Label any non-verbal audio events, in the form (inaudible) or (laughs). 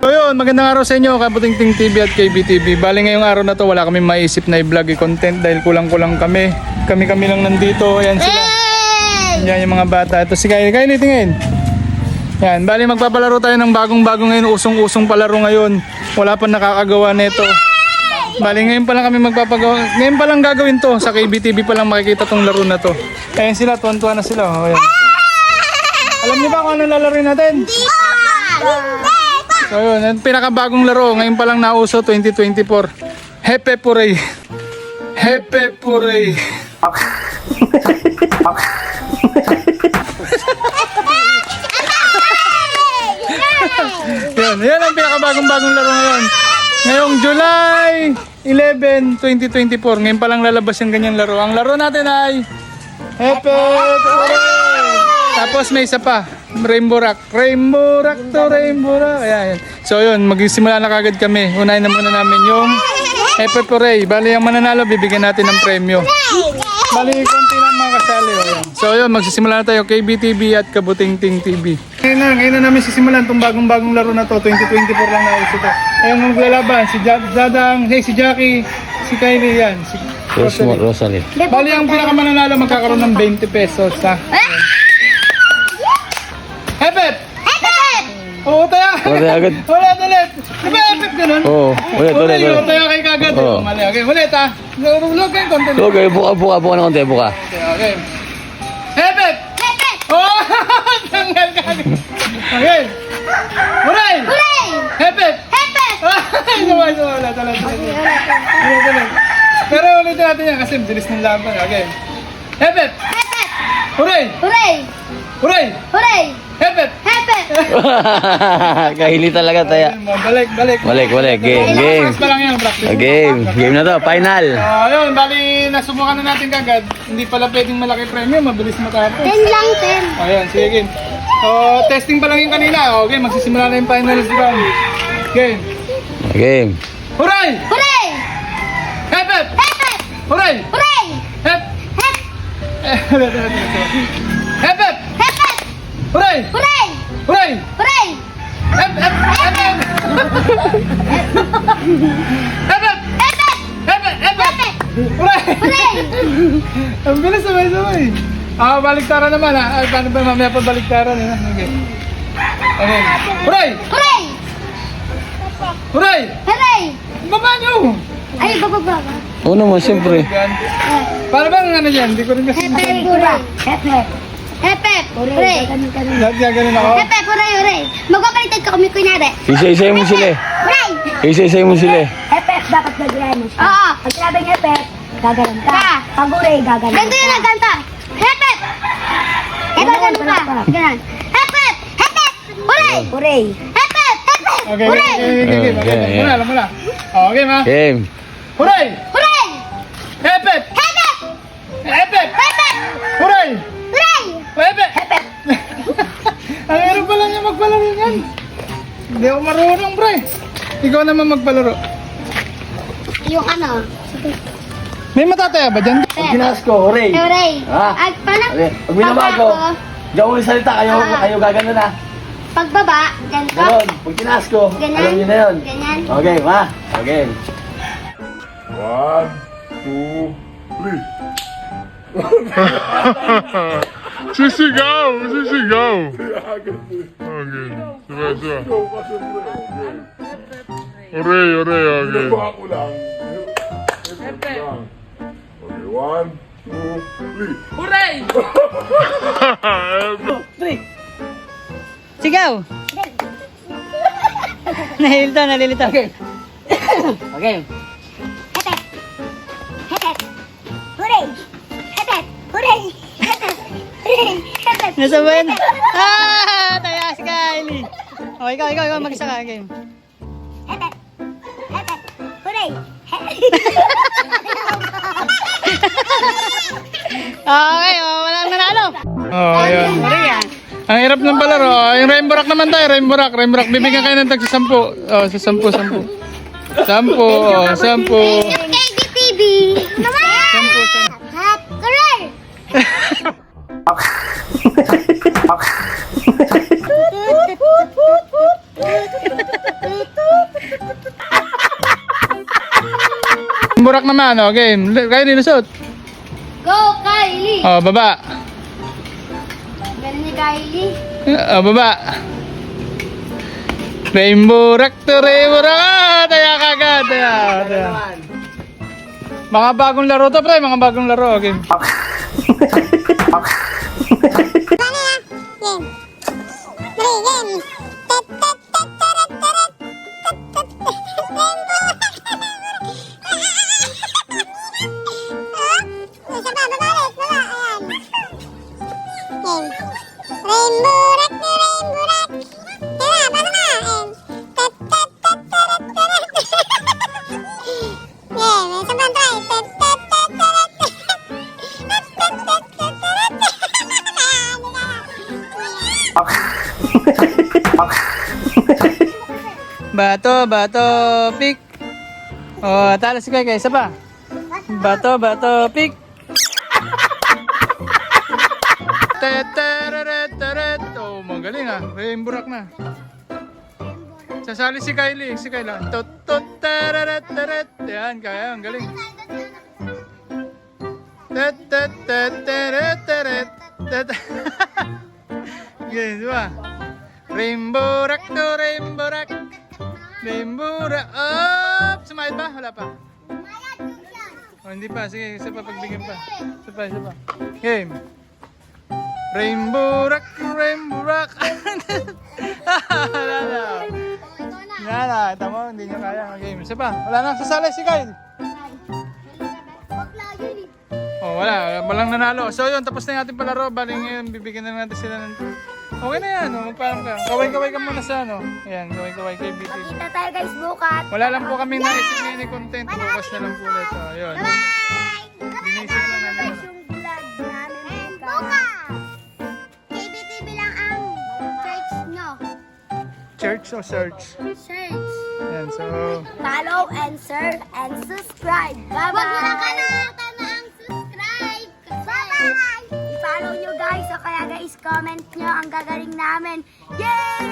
So yun, magandang araw sa inyo, Kabutingting TV at KBTV. Bali ngayong araw na to, wala kami maisip na i-vlog i-content dahil kulang-kulang kami. Kami-kami lang nandito. Ayan sila. Yan yung mga bata. Ito si Kylie. Kylie, tingin. Yan, bali magpapalaro tayo ng bagong-bago ngayon. Usong-usong palaro ngayon. Wala pa nakakagawa nito. Bali ngayon pa lang kami magpapagawa. Ngayon pa lang gagawin to. Sa KBTV pa lang makikita tong laro na to. Ayan sila, tuwan-tuwa na sila. Oh, ayan. Alam niyo ba kung ano lalaroin natin? So yun, ang pinakabagong laro, ngayon pa lang nauso 2024. Hepe Purey. Hepe Purey. Yan, yan ang pinakabagong-bagong laro ngayon. Ngayong July 11, 2024. Ngayon pa lang lalabas yung ganyang laro. Ang laro natin ay Hepe Purey. Tapos may isa pa, Rainbow Rock. Rainbow Rock to Rainbow Rock. Ayan. So yun, magsisimula na kagad kami. Unahin na muna namin yung Hepe Purey. Bali, ang mananalo, bibigyan natin ng premyo. Bali, konti lang mga kasali. O, yan. So yun, magsisimula na tayo KBTV at Kabutingting TV. Ngayon na, ngayon na namin sisimulan itong bagong-bagong laro na to. 2024 lang na uso to. Ayun ang maglalaban, si Ja- Zadang, hey, si Jackie, si Kylie yan. Si Rosmo, Rosalie. Bali, ang pinakamananalo magkakaroon ng 20 pesos, ha? Hepep! Oo, tayo! Ulit agad. Ulit, ulit! Di ba hepep ganun? Oo. Ulit, ulit, Oo, ulit. tayo kay kagad. Oo. Mali, okay. Ulit, ha? Lulog kayo konti. Buka, buka, buka ng konti, buka. Okay, okay. Hepep! Oh! (laughs) Tanggal ka agad. Okay. Huray! Hepep! (laughs) Ay, naman, naman, ulit, ulit, ulit. Ulit, ulit. Pero ulitin natin yan kasi bilis ng laban. Okay. Hepep! Huray! Huray! Hepep! (laughs) Kahili talaga taya. Balik, balik. Balik, balik. Game, game. Practice pa lang yan, practice. Ah, Game. Game na to. Final. Ah, ayun, bali nasubukan na natin kagad. Hindi pala pwedeng malaki premium, mabilis matapos. Ten lang, ten. Ayan, sige game. So, testing pa lang yung kanina. Okay, magsisimula na yung finals round. Game. Game. Huray! Hooray! Hep, hep! Hep, hep! Huray! Hooray! Hep! Hep! Hep, hep! Huray! Hooray! Huray! Hooray! Hep, hep! Hep, hep! Hep, hep! Hep, hep! Hep, hep! Hep, hep! Huray! Hooray! Ang bilis sabay-sabay. Ah, baliktaran naman ha. Ay, paano ba mamaya pa baliktaran eh? Okay. Okay. Huray! Hooray! Huray! Hooray! Baba niyo! Ay, bababa ba? Oo naman, siyempre. Paano ba ang ano yan? Hindi ko rin kasi... Hep, hep, hooray! Hep, hep! Hep, hep! Hooray! Lahat gaganin ako. Hep, hep! Hooray! Hooray! Magpapalitan ka kami kunyari. Isa-isay mo sila. eh. Hooray! Isa-isay mo sila. eh. Epep, dapat gagalan mo siya. Oo! Pag sinabing epep, gagalan ka. Ka. Pag uray, gagalan Ganito yun ang ganta. Hep, hep! Ito, ganun ka. Ganun. Hep, hep! Hep, hep! Hooray! Uray. Hep, hep! Hep, hep! Okay, okay, okay, okay, okay. Okay, okay. yeah. Muna, alam Ang hirap pala niya magpalaro yan. Hindi ako marunong, pre. Ikaw naman magpalaro. Yung ano? May matataya ba dyan? Hep. Ginas ko, hooray. Hooray! Ah. At paano? Pag binaba ko, diyan mo salita, kayo, Ah. kayo gagano na. Pagbaba, ganito. Ganon. Pag tinas ko, Ganyan. alam niyo na yun. Ganyan. Okay, ma. Okay. One, two, three. (laughs) Sisigaw! Sisigaw! Okay. Diba, diba? Uray, uray, okay. Baka ko lang. Okay, one, two, three. Sigaw! nalilito, nalilito. Okay. (coughs) okay. Nasa buwan. Ah! Taya si Kylie. Oh, ikaw, ikaw, ikaw, mag-isa ka. Game. Hep! Hooray! Hep, Okay, oh, walang nanalo. Oh, ayan. Sorry ah. Ang hirap ng palaro. Oh, yung Rainbow Rock naman tayo. Rainbow Rock, Rainbow Rock. Bibigyan kayo ng tag sa sampu. Oh, sa sampu, sampu. Sampu, oh, sampu. KBTV! Naman! Burak naman, oh, game. Kayo ni Lusot. Go, Kylie! Oh, baba. Ganun ni Kylie. Oh, baba. Rainburak to Rainburak. Ah, taya kagad. Taya, taya. Mga bagong laro to, pre. Mga bagong laro. Oh, okay. (laughs) En. Rainbow rainbow Bato bato pik. Oh, talas ko guys, apa? Bato bato pik. Teteret, teret. Oh, magaling ah. Rainbow rock na. Sasali si Kylie. Si Kylie. Tot, tot, teret, teret. Yan, kaya. Ang galing. Tet, tet, tet, teret, teret. Tet. (laughs) Ganyan, di ba? Rainbow rock to rainbow rock. Rainbow rock. Up! Sumayad ba? Wala pa. Oh, hindi pa. Sige, isa pa pagbigyan pa. Isa pa, isa pa. Game. Rainbow rock, rainbow rock. (laughs) Wala na. Wala na. Tama, hindi niya kaya. Game. Isa pa. Wala na. Sasali si Kyle. Oh, wala. Walang nanalo. So yun, tapos na yung ating palaro. Bali ngayon, bibigyan na natin sila ng... Okay na yan. Oh. Magpaalam ka. Kaway-kaway ka muna sa ano. Ayan, kaway-kaway kay BTV. Kita tayo guys bukas. Wala lang po kami naisip ngayon ni content. Bukas na lang po ulit. Oh, ayun. Binisip Church o search? Search. Ayan, so... Follow and serve and subscribe. Bye-bye! Huwag nyo lang kalimutan na ang subscribe. Bye-bye! I-follow nyo guys. O kaya guys, comment nyo. Ang gagaling namin. Yay!